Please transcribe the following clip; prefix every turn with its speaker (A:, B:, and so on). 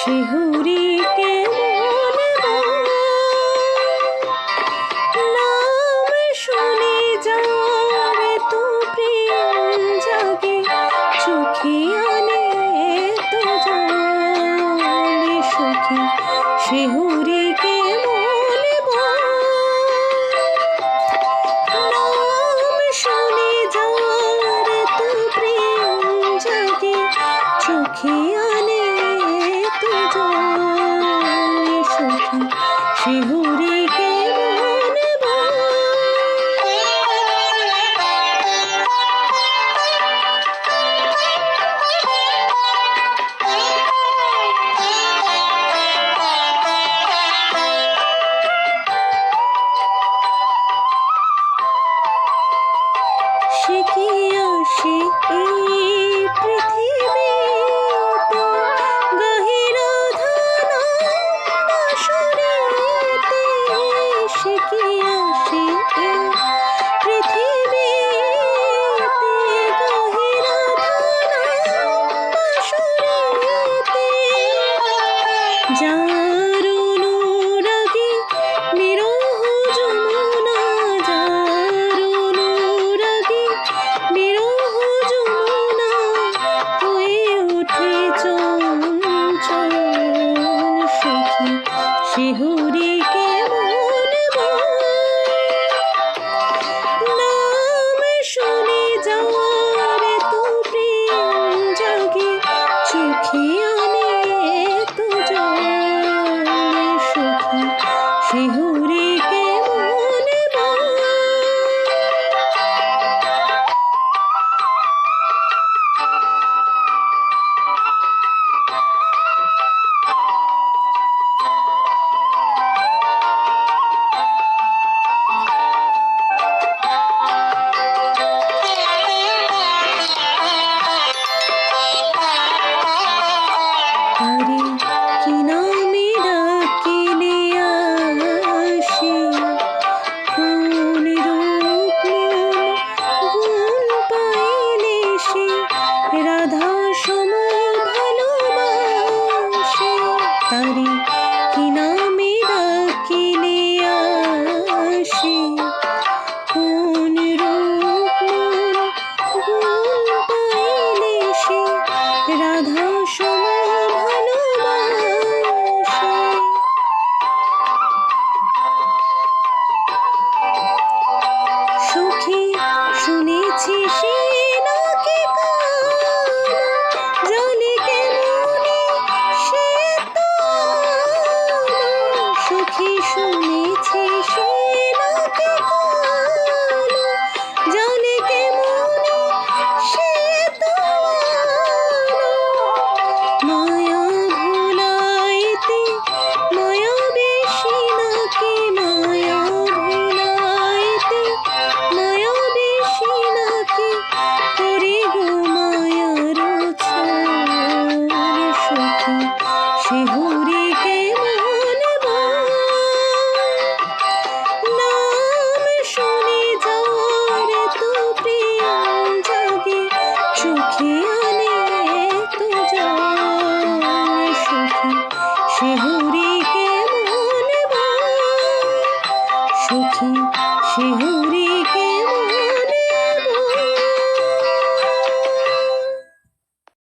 A: শিহুরি কেমন নাম শুনে যাবে তো প্রেম জাগে চোখে আনে তো জলে সুখী। শিহুরি সখী শিহুরি কেমন সে কি আসে এই হুরি কেমন নাম শুনে যাওয়ার তো প্রেম জাগে চোখে আনে তো জল সুখী সে পাখি শিহুরিকে